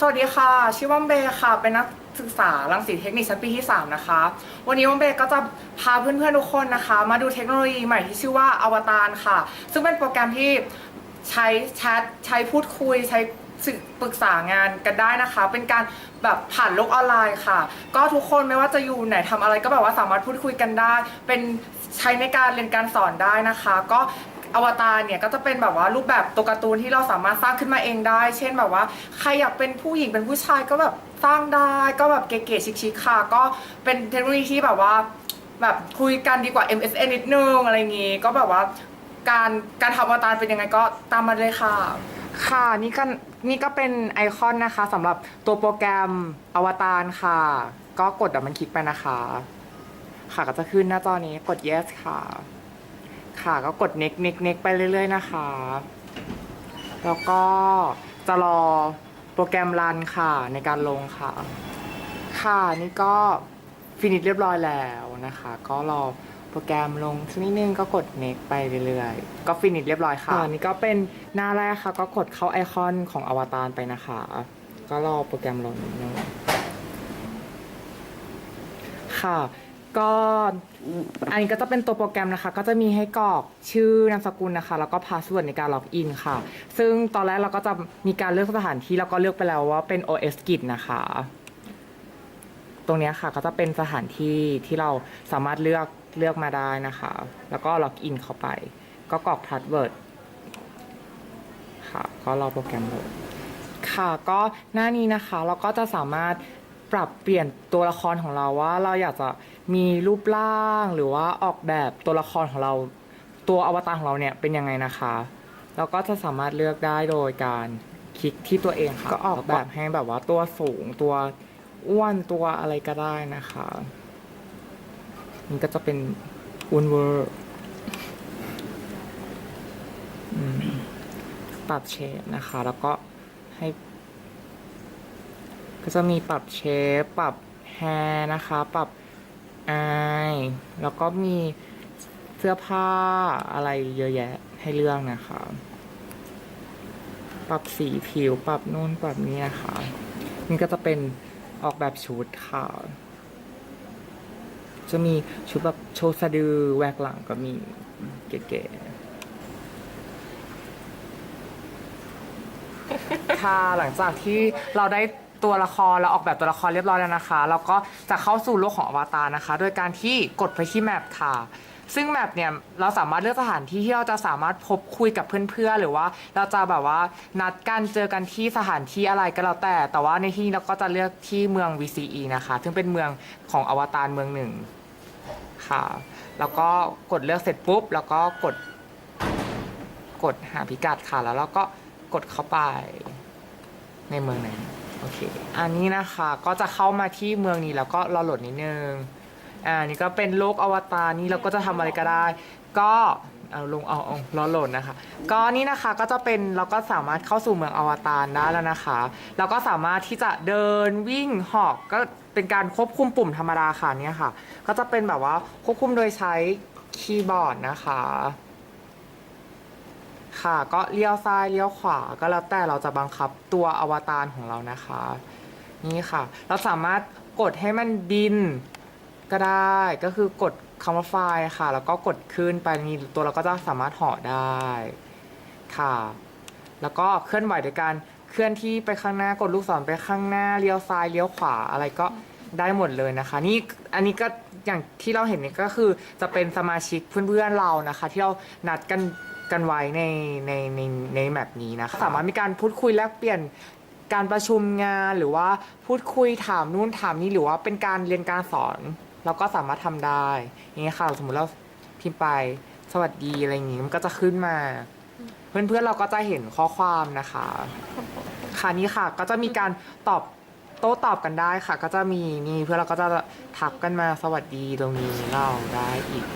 สวัสดีค่ะ ชื่อว่าเบค่ะ เป็นนักศึกษารังสีเทคนิคชั้นปีที่ 3 นะคะ วันนี้วัมเบก็จะพาเพื่อนๆทุกคนนะคะ มาดูเทคโนโลยีใหม่ที่ชื่อว่าอวตารค่ะ ซึ่งเป็นโปรแกรมที่ใช้แชทใช้พูดคุย ใช้ปรึกษางานกันได้นะคะ เป็นการแบบผ่านโลกออนไลน์ค่ะ ก็ทุกคนไม่ว่าจะอยู่ไหนทำอะไรก็แบบว่าสามารถพูดคุยกันได้ เป็นใช้ในการเรียนการสอนได้นะคะ ก็ อวตารเนี่ยก็จะเป็นแบบว่ารูปแบบตัวการ์ตูนที่เราสามารถสร้างขึ้นมาเองได้ เช่นแบบว่าใครอยากเป็นผู้หญิงเป็นผู้ชายก็แบบสร้างได้ก็แบบเก๋ๆชิคๆค่ะ ก็เป็นเทคโนโลยีที่แบบว่าแบบคุยกันดีกว่า MSN นิดนึงอะไรอย่างงี้ ก็แบบว่าการการทำอวตารเป็นยังไงก็ตามมาเลยค่ะ ค่ะนี่ก็นี่ก็เป็นไอคอนนะคะสำหรับตัวโปรแกรมอวตารค่ะ ก็กดดับมันคลิกไปนะคะ ค่ะก็จะขึ้นหน้าจอนี้กด yes ค่ะ ค่ะ ก็กด next next next ไปเรื่อยๆนะคะ แล้วก็จะรอโปรแกรมรันค่ะในการลงค่ะ ค่ะนี่ก็ฟินิชเรียบร้อยแล้วนะคะ ก็รอโปรแกรมลงสักนิดนึงก็กด next ไปเรื่อยๆ ก็ฟินิชเรียบร้อยค่ะอันนี้ก็เป็นหน้าแรกค่ะ ก็กดเข้าไอคอนของอวตารไปนะคะ ก็รอโปรแกรมลงนิดนึงค่ะ ก็อันนี้ก็จะเป็นตัวโปรแกรมนะคะ ก็จะมีให้กรอกชื่อนามสกุลนะคะ แล้วก็พาสเวิร์ดในการล็อกอินค่ะ ซึ่งตอนแรกเราก็จะมีการเลือกสถานที่แล้วก็เลือกไปแล้วว่าเป็น OS Git นะคะ ตรงเนี้ยค่ะก็จะเป็นสถานที่ที่เราสามารถเลือกเลือกมาได้นะคะ แล้วก็ล็อกอินเข้าไป ก็กรอกพาสเวิร์ดค่ะ ก็รอโปรแกรมโหลดค่ะก็หน้านี้นะคะเราก็จะสามารถปรับเปลี่ยนตัวละครของเราว่าเราอยากจะ มีรูปร่างหรือว่าออกแบบตัวละครของเรา ตัวอวตารของเราเนี่ยเป็นยังไงนะคะเราก็จะสามารถเลือกได้โดยการคลิกที่ตัวเองค่ะก็ออกแบบให้แบบว่าตัวสูงตัวอ้วนตัวอะไรก็ได้นะคะนี่ก็จะเป็นอ้วนเวอร์อืมปรับเชดนะคะ แล้วก็ให้ ก็จะมีปรับเชฟปรับแฮร์นะคะ ปรับ อาย แล้วก็มีเสื้อผ้าอะไรเยอะแยะให้เลือกนะคะ ปรับสีผิวปรับนู่นปรับนี่นะคะ นี่ก็จะเป็นออกแบบชุดค่ะ จะมีชุดแบบโชว์สะดือแหวกหลังก็มีเก๋ๆค่ะหลังจากที่เราได้ ตัวละครเราออกแบบตัวละครเรียบร้อยแล้วนะคะเราก็จะเข้าสู่โลกของอวตารนะคะ โดยการที่กดไปที่แมปค่ะ ซึ่งแมปเนี่ยเราสามารถเลือกสถานที่ที่เราจะสามารถพบคุยกับเพื่อนๆหรือว่าเราจะแบบว่านัดกันเจอกันที่สถานที่อะไรก็แล้วแต่ แต่ว่าในที่นี้เราก็จะเลือกที่เมือง VCE นะคะ ซึ่งเป็นเมืองของอวตารเมืองหนึ่งค่ะ แล้วก็กดเลือกเสร็จปุ๊บ แล้วก็กดกดหาพิกัดค่ะแล้วเราก็กดเข้าไปในเมืองนั้น โอเค อันนี้นะคะก็จะเข้ามาที่เมืองนี้แล้วก็รอโหลดนิดนึง อ่านี่ก็เป็นโลกอวตารนี่เราก็จะทำอะไรก็ได้ ก็เอาลงเอาเอารอโหลดนะคะ ก็นี่นะคะก็จะเป็นเราก็สามารถเข้าสู่เมืองอวตารได้แล้วนะคะ เราก็สามารถที่จะเดินวิ่งหอกก็เป็นการควบคุมปุ่มธรรมดาค่ะเนี่ยค่ะ ก็จะเป็นแบบว่าควบคุมโดยใช้คีย์บอร์ดนะคะ ค่ะ ก็เลี้ยวซ้ายเลี้ยวขวาก็แล้วแต่เราจะบังคับตัวอวตารของเรานะคะ นี่ค่ะ เราสามารถกดให้มันบินก็ได้ก็คือกดคำว่าไฟล์ค่ะ แล้วก็กดขึ้นไปนี่ตัวเราก็จะสามารถเหาะได้ค่ะ แล้วก็เคลื่อนไหวโดยการเคลื่อนที่ไปข้างหน้ากดลูกศรไปข้างหน้าเลี้ยวซ้ายเลี้ยวขวาอะไรก็ได้หมดเลยนะคะ นี่อันนี้ก็อย่างที่เราเห็นนี่ก็คือจะเป็นสมาชิกเพื่อนๆเรานะคะ ที่เรานัดกัน กันไว้ในในในในแมปนี้นะคะสามารถมีการพูดคุยแลกเปลี่ยนการประชุมงานหรือว่าพูดคุยถามนู่นถามนี่หรือว่าเป็นการเรียนการสอนเราก็สามารถทำได้อย่างนี้ค่ะสมมติเราพิมพ์ไปสวัสดีอะไรอย่างงี้มันก็จะขึ้นมา เพื่อนๆเราก็จะเห็นข้อความนะคะ ค่ะนี่ค่ะก็จะมีการตอบโต้ตอบกันได้ค่ะ ก็จะมีนี่เพื่อนเราก็จะทักกันมาสวัสดีตรงนี้เราได้อีก